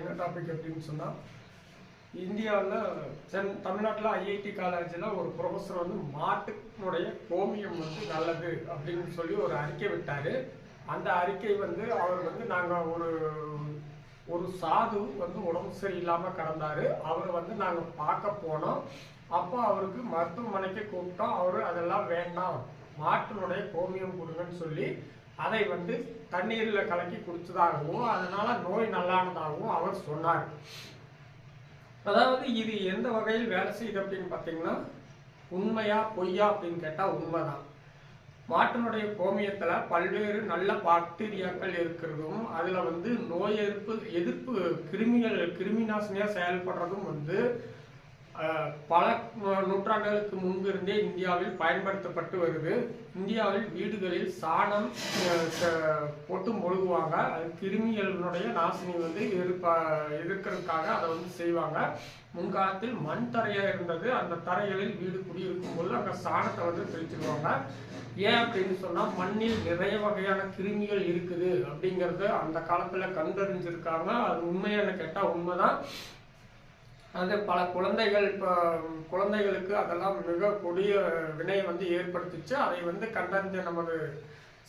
என்ன டாபிக் அப்படின்னு சொன்னால் இந்தியாவில் சென் தமிழ்நாட்டில் ஐஐடி காலேஜில் ஒரு ப்ரொஃபஸர் வந்து மாட்டுனுடைய கோமியம் வந்து நல்லது அப்படின்னு சொல்லி ஒரு அறிக்கை விட்டார். அந்த அறிக்கை வந்து அவர் வந்து நாங்கள் ஒரு ஒரு சாது வந்து உடம்பு சரியில்லாமல் கடந்தார். அவரை வந்து நாங்கள் பார்க்க போனோம். அப்போ அவருக்கு மருத்துவமனைக்கு கூப்பிட்டோம். அவர் அதெல்லாம் வேண்டாம். மாட்டினுடைய கோமியம் கொடுங்கன்னு சொல்லி அதை வந்து தண்ணீரில் கலக்கி குடிச்சதாகவும் அதனால நோய் நல்லானதாகவும் அவர் சொன்னார். அதாவது இது எந்த வகையில் வேலை செய்யுது அப்படின்னு பார்த்தீங்கன்னா உண்மையா பொய்யா அப்படின்னு கேட்டால் உண்மைதான். மாட்டினுடைய கோமியத்துல பல்வேறு நல்ல பாக்டீரியாக்கள் இருக்கிறதும் அதுல வந்து நோய் எதிர்ப்பு எதிர்ப்பு கிருமிகள் கிருமி நாசினியா செயல்படுறதும் வந்து பல நூற்றாண்டுகளுக்கு நூற்றாண்டுகளுக்கு முன்பிருந்தே இந்தியாவில் பயன்படுத்தப்பட்டு வருது. இந்தியாவில் வீடுகளில் சாணம் அஹ், ச- போட்டு மொழுகுவாங்க. அது கிருமிகளினுடைய நாசினி வந்து எதிர்ப்ப எதிர்க்கிறதுக்காக அதை வந்து செய்வாங்க. முன்காலத்தில் மண் தரையாக இருந்தது. அந்த தரைகளில் வீடு குடியிருக்கும் போது அங்கே சாணத்தை வந்து தெளிச்சிருவாங்க. ஏன் அப்படின்னு சொன்னால் மண்ணில் நிறைய வகையான கிருமிகள் இருக்குது அப்படிங்கிறது அந்த காலத்தில் கண்டறிஞ்சிருக்காங்க. அது உண்மையான கேட்டால் உண்மைதான். அது பல குழந்தைகள் இப்போ குழந்தைகளுக்கு அதெல்லாம் மிக கொடிய வினையை வந்து ஏற்படுத்திச்சு. அதை வந்து கண்டறிஞ்ச நமது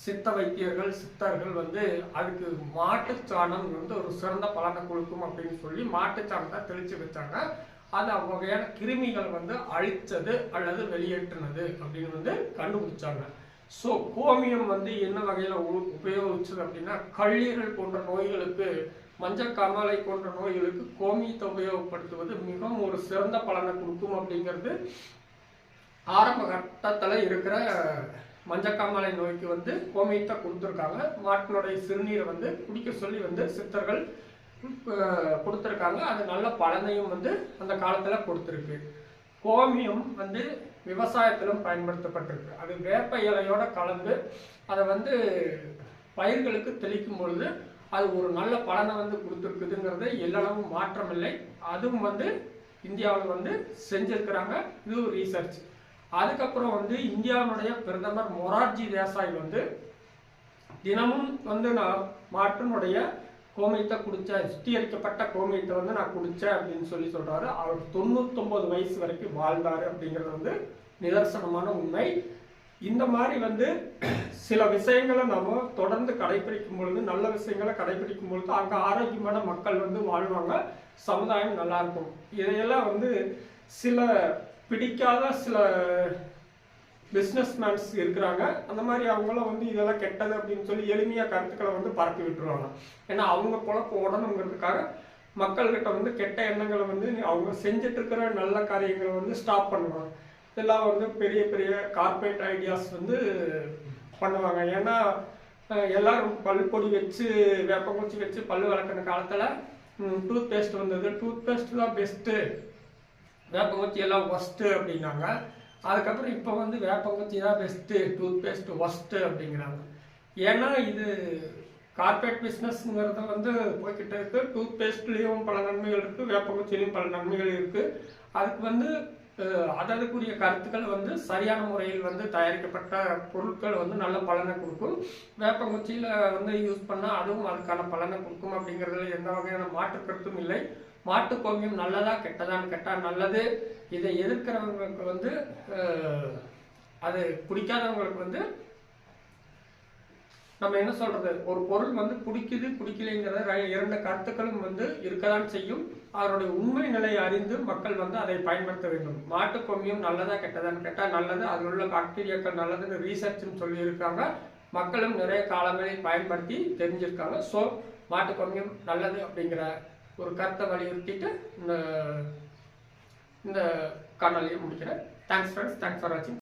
சித்த வைத்தியர்கள் சித்தர்கள் வந்து அதுக்கு மாட்டுச்சாணம் வந்து ஒரு சிறந்த பலனை கொடுக்கும் அப்படின்னு சொல்லி மாட்டுச்சாணத்தை தெளிச்சு வச்சாங்க. அது அவ்வகையான கிருமிகள் வந்து அழிச்சது அல்லது வெளியேற்றினது அப்படின்னு வந்து கண்டுபிடிச்சாங்க. ஸோ கோமியம் வந்து என்ன வகையில் உபயோகிச்சது அப்படின்னா கல்லீரல் போன்ற நோய்களுக்கு மஞ்சள் காமாலை போன்ற நோய்களுக்கு கோமியத்தை உபயோகப்படுத்துவது மிகவும் ஒரு சிறந்த பலனை கொடுக்கும் அப்படிங்கிறது ஆரம்ப கட்டத்தில் இருக்கிற மஞ்சக்காமலை நோய்க்கு வந்து கோமியத்தை கொடுத்துருக்காங்க. மாட்டினுடைய சிறுநீரை வந்து குடிக்க சொல்லி வந்து சித்தர்கள் கொடுத்துருக்காங்க. அது நல்ல பலனையும் வந்து அந்த காலத்தில் கொடுத்துருக்கு. கோமியம் வந்து விவசாயத்திலும் பயன்படுத்தப்பட்டிருக்கு. அது வேப்ப இலையோட கலந்து அதை வந்து பயிர்களுக்கு தெளிக்கும் பொழுது அது ஒரு நல்ல பலனை வந்து கொடுத்துருக்குதுங்கிறது எல்லளவும் மாற்றமில்லை. அதுவும் வந்து இந்தியாவில் வந்து செஞ்சிருக்கிறாங்க. இது ஒரு ரீசர்ச் அதுக்கப்புறம் வந்து இந்தியாவுடைய பிரதமர் மொரார்ஜி தேசாய் வந்து தினமும் வந்து நான் மாட்டினுடைய கோமியத்தை குடித்தேன் சுத்திகரிக்கப்பட்ட கோமியத்தை வந்து நான் குடித்தேன் அப்படின்னு சொல்லி சொல்கிறாரு அவர் தொண்ணூத்தொம்பது வயசு வரைக்கும் வாழ்ந்தார் அப்படிங்கிறது வந்து நிதர்சனமான உண்மை. இந்த மாதிரி வந்து சில விஷயங்களை நம்ம தொடர்ந்து கடைபிடிக்கும் பொழுது நல்ல விஷயங்களை கடைபிடிக்கும் பொழுது அங்கே ஆரோக்கியமான மக்கள் வந்து வாழ்வாங்க சமுதாயம் நல்லா இருக்கும். இதையெல்லாம் வந்து சில பிடிக்காத சில பிஸ்னஸ்மேன்ஸ் இருக்கிறாங்க. அந்த மாதிரி அவங்களும் வந்து இதெல்லாம் கெட்டது அப்படின்னு சொல்லி எளிமையாக கருத்துக்களை வந்து பரப்பி விட்டுருவாங்க. ஏன்னா அவங்க பொழப்பு ஓடணுங்கிறதுக்காக மக்கள்கிட்ட வந்து கெட்ட எண்ணங்களை வந்து அவங்க செஞ்சுட்டு இருக்கிற நல்ல காரியங்களை வந்து ஸ்டாப் பண்ணுவாங்க. இதெல்லாம் வந்து பெரிய பெரிய கார்ப்பரேட் ஐடியாஸ் வந்து பண்ணுவாங்க. ஏன்னா எல்லாரும் பல் பொடி வச்சு வேப்பங்குச்சி வச்சு பல் வளர்க்குற காலத்தில் டூத் பேஸ்ட் வந்தது. டூத் பேஸ்ட் தான் பெஸ்ட்டு வேப்பங்குச்சி எல்லாம் ஒஸ்ட்டு அப்படின்னாங்க. அதுக்கப்புறம் இப்போ வந்து வேப்பங்குச்சி தான் பெஸ்ட்டு டூத் பேஸ்ட் ஒஸ்ட்டு அப்படிங்கிறாங்க. ஏன்னா இது கார்பரேட் பிஸ்னஸ்ங்கிறத வந்து போய்கிட்டு இருக்குது டூத் பேஸ்ட்லேயும் பல நன்மைகள் இருக்குது வேப்பங்குச்சிலையும் பல நன்மைகள் இருக்குது அதுக்கு வந்து அதற்குரிய கருத்துக்கள் வந்து சரியான முறையில் வந்து தயாரிக்கப்பட்ட பொருட்கள் வந்து நல்ல பலனை கொடுக்கும். வேப்பங்குச்சியில் வந்து யூஸ் பண்ணால் அதுவும் அதுக்கான பலனை கொடுக்கும் அப்படிங்கிறதுல எந்த வகையான மாற்று கருத்தும் இல்லை. மாட்டு கோமியம் நல்லதா கெட்டதான்னு கேட்டால் நல்லது. இதை எதிர்க்கிறவங்களுக்கு வந்து அது குடிக்காதவங்களுக்கு வந்து நம்ம என்ன சொல்றது? ஒரு பொருள் வந்து பிடிக்குது பிடிக்கலைங்கிறத இரண்டு கருத்துக்களும் வந்து இருக்கதான் செய்யும். அதனுடைய உண்மை நிலையை அறிந்து மக்கள் வந்து அதை பயன்படுத்த வேண்டும். மாட்டு நல்லதா கெட்டதான்னு கேட்டால் நல்லது. அதில் உள்ள பாக்டீரியாக்கள் நல்லதுன்னு ரீசர்ச்னு சொல்லியிருக்காங்க. மக்களும் நிறைய காலங்களில் பயன்படுத்தி தெரிஞ்சிருக்காங்க. ஸோ மாட்டு நல்லது அப்படிங்கிற ஒரு கருத்தை வலியுறுத்திட்டு இந்த இந்த காணொலியை முடிக்கிறேன். தேங்க்ஸ் ஃப்ரெண்ட்ஸ் தேங்க்ஸ் ஃபார் வாட்சிங்